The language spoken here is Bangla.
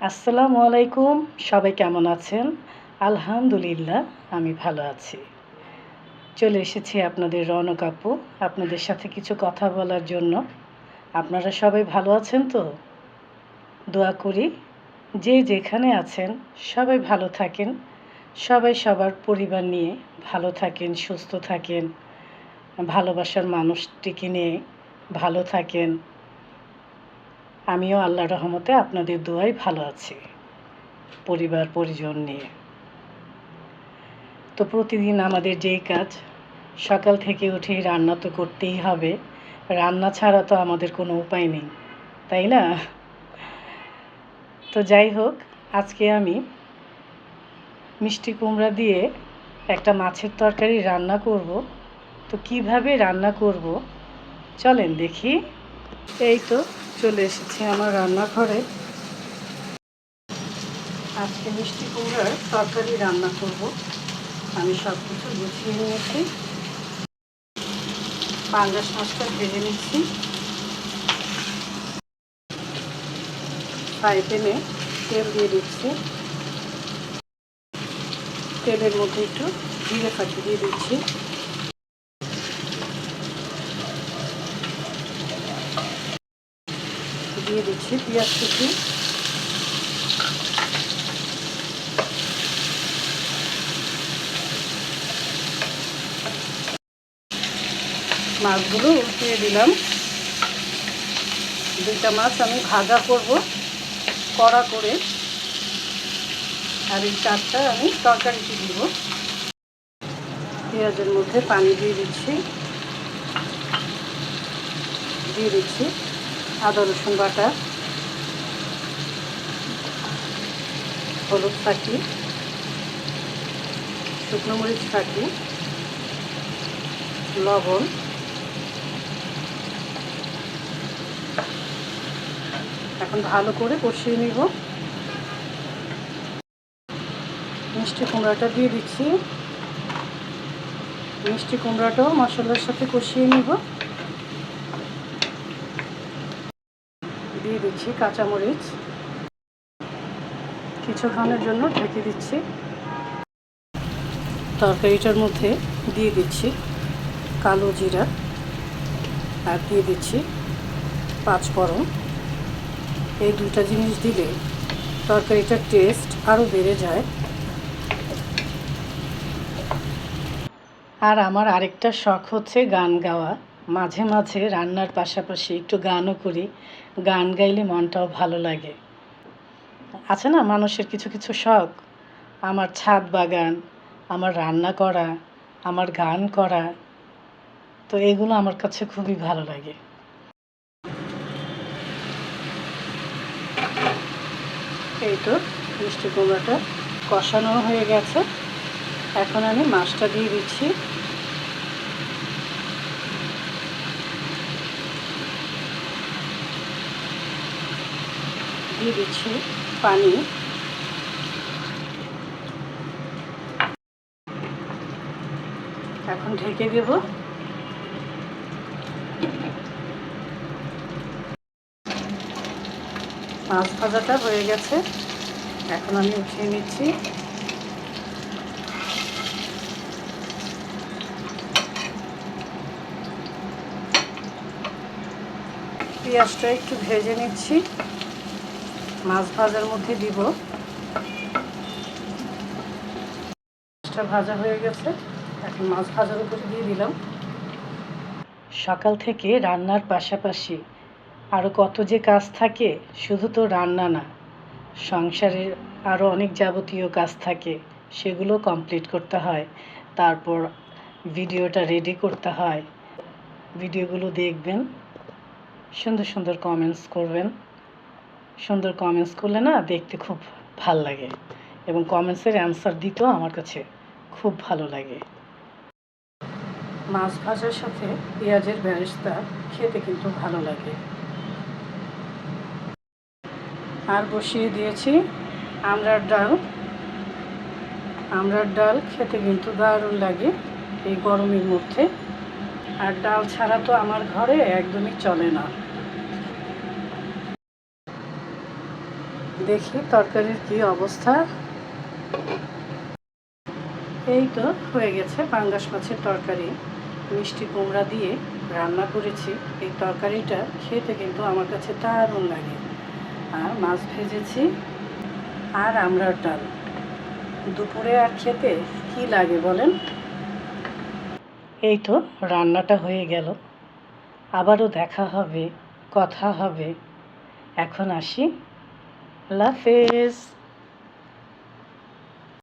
আসসালামু আলাইকুম, সবাই কেমন আছেন? আলহামদুলিল্লাহ, আমি ভালো আছি। চলে এসেছি আপনাদের রনক আপু, আপনাদের সাথে কিছু কথা বলার জন্য। আপনারা সবাই ভালো আছেন তো? দোয়া করি, যে যেখানে আছেন, সবাই ভালো থাকেন। সবাই সবার পরিবার নিয়ে ভালো থাকেন, সুস্থ থাকেন। ভালোবাসার মানুষটিকে নিয়ে ভালো থাকেন। আমিও আল্লাহ রহমতে আপনাদের দোয়াই ভালো আছি, পরিবার, পরিজন নিয়ে। তো প্রতিদিন আমাদের যেই কাজ, সকাল থেকে উঠে রান্না তো করতেই হবে, রান্না ছাড়া তো আমাদের কোনো উপায় নেই, তাই না? তো যাই হোক, আজকে আমি মিষ্টি কুমড়া দিয়ে একটা মাছের তরকারি রান্না করব। তো কীভাবে রান্না করব, চলেন দেখি। এই তো চলে এসেছি আমার রান্নাঘরে। আজকে মিষ্টি কুমড়ার তরকারি রান্না করব। আমি সব কিছু গুছিয়ে নিয়েছি। পাঙ্গাস মাছটা ভেজে নিচ্ছি। ফ্রাই প্যানে তেল দিয়ে দিচ্ছি। তেলের মধ্যে একটু জিরে ফাঁকি দিয়ে দিচ্ছি। দিয়ে দিচ্ছি পেঁয়াজ কুচি। মাছগুলো উঠিয়ে দিলাম। দুইটা মাছ আমি ভাজা করব কড়া করে। আর এই চারটা আমি তরকারিতে দিব। পেঁয়াজের মধ্যে পানি দিয়ে দিচ্ছি। দিয়ে দিচ্ছি। আদা, রসুন বাটা, হলুদ ফাঁকি শুকনো মরিচ ফাঁকি লবণ, এখন ভালো করে কষিয়ে নিব। মিষ্টি কুমড়াটা দিয়ে দিচ্ছি। মিষ্টি কুমড়াটাও মশলার সাথে কষিয়ে নিব। দিয়ে দিচ্ছি কাঁচামরিচ। কিছুক্ষণের জন্য ঢেকে দিচ্ছি। তরকারিটার মধ্যে দিয়ে দিচ্ছি কালো জিরা আর দিয়ে দিচ্ছি পাঁচফোড়ন এই দুটা জিনিস দিলে তরকারিটার টেস্ট আরও বেড়ে যায়। আর আমার আরেকটা শখ হচ্ছে গান গাওয়া। মাঝে মাঝে রান্নার পাশাপাশি একটু গানও করি। গান গাইলে মনটাও ভালো লাগে। আছে না মানুষের কিছু কিছু শখ? আমার ছাদ বাগান, আমার রান্না করা, আমার গান করা। তো এগুলো আমার কাছে খুবই ভালো লাগে। এই তো মিষ্টি কুমড়াটা কষানো হয়ে গেছে। এখন আমি মাছটা দিয়ে দিচ্ছি। দিয়ে দিচ্ছি পানি। এখন ঢেকে দেব। মাছ ভাজাটা হয়ে গেছে। এখন আমি উঠিয়ে নিচ্ছি। পেঁয়াজটা একটু ভেজে নিচ্ছি। মাছ ভাজার মধ্যে দিব। মাছটা ভাজা হয়ে গেছে, এখন মাছ ভাজার উপরে দিয়ে দিলাম। সকাল থেকে রান্নার পাশাপাশি আরও কত যে কাজ থাকে, শুধু তো রান্না না, সংসারের আরও অনেক যাবতীয় কাজ থাকে, সেগুলো কমপ্লিট করতে হয়। তারপর ভিডিওটা রেডি করতে হয়। ভিডিওগুলো দেখবেন, সুন্দর সুন্দর কমেন্টস করবেন। সুন্দর কমেন্টস করলে না দেখতে খুব ভালো লাগে এবং কমেন্টসের অ্যান্সার দিতেও আমার কাছে খুব ভালো লাগে। মাছ ভাজার সাথে পেঁয়াজের বেরেস্তা খেতে কিন্তু ভালো লাগে। আর বসিয়ে দিয়েছি আমরার ডাল। আমরার ডাল খেতে কিন্তু দারুণ লাগে এই গরমের মধ্যে। আর ডাল ছাড়া তো আমার ঘরে একদমই চলে না। দেখি তরকারির কি অবস্থা। এই তো হয়ে গেছে পাঙ্গাস মাছের তরকারি। মিষ্টি কুমড়া দিয়ে রান্না করেছি। এই তরকারিটা খেতে কিন্তু আমার কাছে দারুণ লাগে। আর মাছ ভেজেছি আর আমড়ার ডাল। দুপুরে আর খেতে কি লাগে বলেন? এই তো রান্নাটা হয়ে গেল। আবারও দেখা হবে, কথা হবে। এখন আসি আল্লাহ হাফেজ